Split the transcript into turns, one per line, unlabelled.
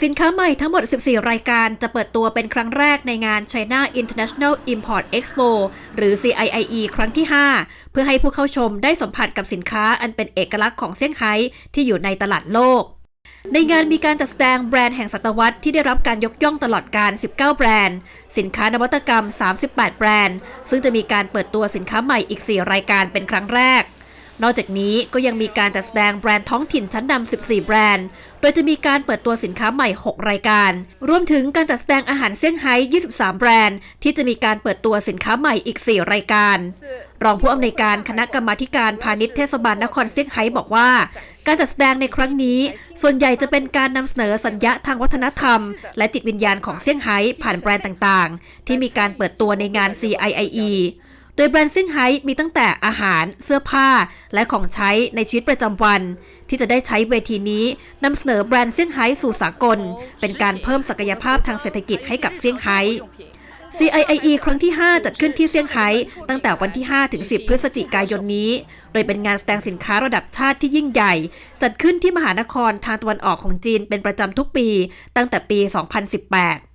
สินค้าใหม่ทั้งหมด 14 รายการจะเปิดตัวเป็นครั้งแรกในงาน China International Import Expo หรือ CIIE ครั้งที่ 5 เพื่อให้ผู้เข้าชมได้สัมผัสกับสินค้าอันเป็นเอกลักษณ์ของเซี่ยงไฮ้ที่อยู่ในตลาดโลก ในงานมีการจัดแสดงแบรนด์แห่งศตวรรษที่ได้รับการยกย่องตลอดการ 19 แบรนด์ สินค้านวัตกรรม 38 แบรนด์ ซึ่งจะมีการเปิดตัวสินค้าใหม่อีก 4 รายการเป็นครั้งแรก นอกจากนี้ก็ยังมีการจัดแสดงแบรนด์ท้องถิ่นชั้นนำ 14 แบรนด์ โดยจะมีการเปิดตัวสินค้าใหม่ 6 รายการ รวมถึงการจัดแสดงอาหารเซี่ยงไฮ้ 23 แบรนด์ ที่จะมีการเปิดตัวสินค้าใหม่อีก 4 รายการ รองผู้อำนวยการคณะกรรมาธิการพาณิชย์เทศบาลนครเซี่ยงไฮ้บอกว่า การจัดแสดงในครั้งนี้ ส่วนใหญ่จะเป็นการนำเสนอสัญญาทางวัฒนธรรม และจิตวิญญาณของเซี่ยงไฮ้ผ่านแบรนด์ต่างๆ ที่มีการเปิดตัวในงาน CIIE โดยแบรนด์เซี่ยงไฮ้มีตั้งแต่อาหารเสื้อผ้า และของใช้ในชีวิตประจำวัน ที่จะได้ใช้เวทีนี้นำเสนอแบรนด์เซี่ยงไฮ้สู่สากล เป็นการเพิ่มศักยภาพทางเศรษฐกิจให้กับเซี่ยงไฮ้ CIIE ครั้งที่ 5 จัดขึ้นที่เซี่ยงไฮ้ตั้งแต่วันที่ 5 ถึง 10 พฤศจิกายนนี้ โดยเป็นงานแสดงสินค้าระดับชาติที่ยิ่งใหญ่ จัดขึ้นที่มหานครทางตะวันออกของจีนเป็นประจำทุกปี ตั้งแต่ปี 2018